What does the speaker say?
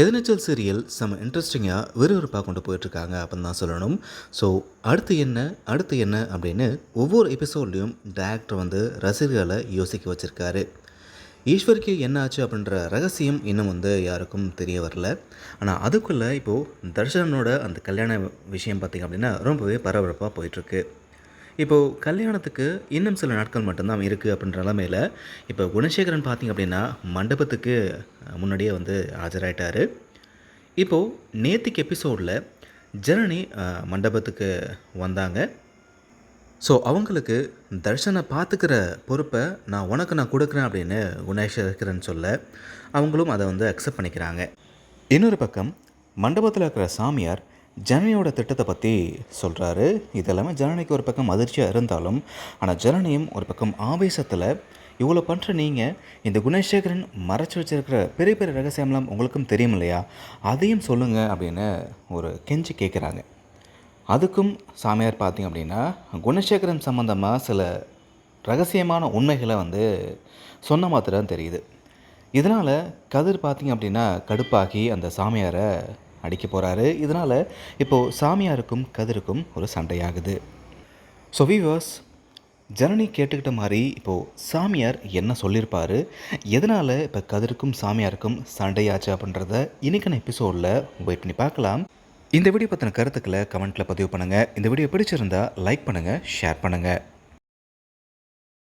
எதிர்நீச்சல் serial செம்ம இன்ட்ரெஸ்டிங்காக விறுவிறுப்பாக கொண்டு போயிட்டுருக்காங்க அப்படின்னு தான் சொல்லணும். ஸோ அடுத்து என்ன அடுத்து என்ன அப்படின்னு ஒவ்வொரு எபிசோட்லேயும் டேரக்டர் வந்து ரசிகர்களை யோசிக்க வச்சுருக்காரு. ஈஸ்வருக்கு என்ன ஆச்சு அப்படின்ற ரகசியம் இன்னும் வந்து யாருக்கும் தெரிய வரல. ஆனால் அதுக்குள்ளே இப்போது தர்ஷனோட அந்த கல்யாண விஷயம் பார்த்திங்க அப்படின்னா ரொம்பவே பரபரப்பாக போயிட்டுருக்கு. இப்போது கல்யாணத்துக்கு இன்னும் சில நாட்கள் மட்டும்தான் இருக்குது அப்படின்ற நிலமையில் இப்போ குணசேகரன் பார்த்திங்க அப்படின்னா மண்டபத்துக்கு முன்னாடியே வந்து ஆஜராயிட்டார். இப்போது நேத்திக்கு எபிசோடில் ஜனனி மண்டபத்துக்கு வந்தாங்க. ஸோ அவங்களுக்கு தர்ஷனை பார்த்துக்கிற பொறுப்பை நான் உனக்கு நான் கொடுக்குறேன் அப்படின்னு குணேஸ்வரன் சொல்ல அவங்களும் அதை வந்து அக்செப்ட் பண்ணிக்கிறாங்க. இன்னொரு பக்கம் மண்டபத்தில் இருக்கிற சாமியார் ஜனனியோட திட்டத்தை பற்றி சொல்கிறாரு இதெல்லாமே ஜனனிக்கு ஒரு பக்கம் அதிர்ச்சியாக இருந்தாலும் ஆனால் ஜனனியும் ஒரு பக்கம் ஆவேசத்தில் இவ்வளோ பண்ணுற நீங்கள் இந்த குணசேகரன் மறைச்சி வச்சிருக்கிற பெரிய பெரிய ரகசியம்லாம் உங்களுக்கும் தெரியும் இல்லையா அதையும் சொல்லுங்கள் அப்படின்னு ஒரு கெஞ்சி கேட்குறாங்க அதுக்கும் சாமியார் பார்த்தீங்க அப்படின்னா குணசேகரன் சம்மந்தமாக சில ரகசியமான உண்மைகளை வந்து சொன்ன மாத்திரம் தெரியுது. இதனால் கதிர் பார்த்தீங்க அப்படின்னா கடுப்பாகி அந்த சாமியாரை அடிக்க போகிறாரு இதனால் இப்போது சாமியாருக்கும் கதிருக்கும் ஒரு சண்டையாகுது. ஸோ வீவர்ஸ் ஜனனி கேட்டுக்கிட்ட மாதிரி இப்போது சாமியார் என்ன சொல்லியிருப்பார் எதனால் இப்போ கதிருக்கும் சாமியாருக்கும் சண்டையாச்சு அப்படின்றத இன்றைக்கான எபிசோடில் வெயிட் பண்ணி பார்க்கலாம். இந்த வீடியோ பற்றின கருத்துக்களை கமெண்ட்டில் பதிவு பண்ணுங்கள் இந்த வீடியோ பிடிச்சிருந்தா லைக் பண்ணுங்கள் ஷேர் பண்ணுங்கள்